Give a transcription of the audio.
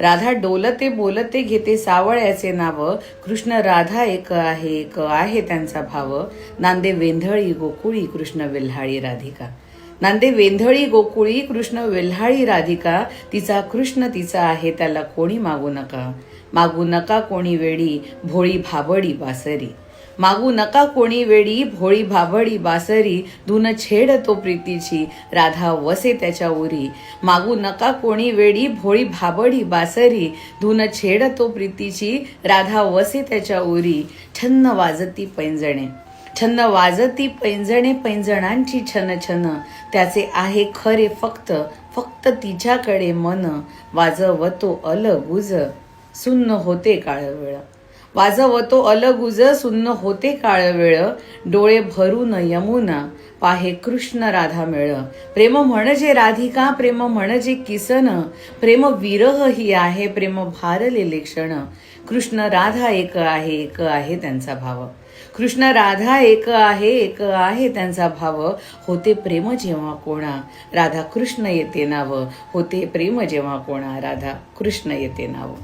राधा डोलते बोलते घेते सावळ्याचे नाव. कृष्ण राधा एक आहे एक आहे त्यांचा भाव. नांदे वेंधळी गोकुळी कृष्ण वेल्हाळी राधिका. नांदे वेंधळी गोकुळी कृष्ण वेल्हाळी राधिका. तिचा कृष्ण तिचा आहे त्याला कोणी मागू नका. मागू नका कोणी वेळी भोळी भाबडी बासरी. मागू नका कोणी वेळी भोळी भाभडी बासरी धुन छेड तो प्रीतीची राधा वसे त्याच्या उरी. मागू नका कोणी वेळी भोळी भाबडी बासरी धुन छेड तो प्रीतीची राधा वसे त्याच्या उरी. छन्न वाजती पैंजणे. छन्न वाजती पैंजणे पैंजणांची छन छन. त्याचे आहे खरे फक्त फक्त तिच्याकडे मन. वाजवतो अलगुज. सुन्न होते काळ वेळ. वाजवतो अलगुज सुन्न होते काळ वेळ डोळे भरून यमुना पाहे कृष्ण राधा मेळ. प्रेम म्हणजे राधिका प्रेम म्हणजे किसन प्रेम विरह ही आहे प्रेम भारलेले क्षण. कृष्ण राधा एक आहे एक आहे त्यांचा भाव. कृष्ण राधा एक आहे एक आहे त्यांचा भाव. होते प्रेम जेव्हा कोणा राधा कृष्ण येते नाव. होते प्रेम जेव्हा कोणा राधा कृष्ण येते नाव.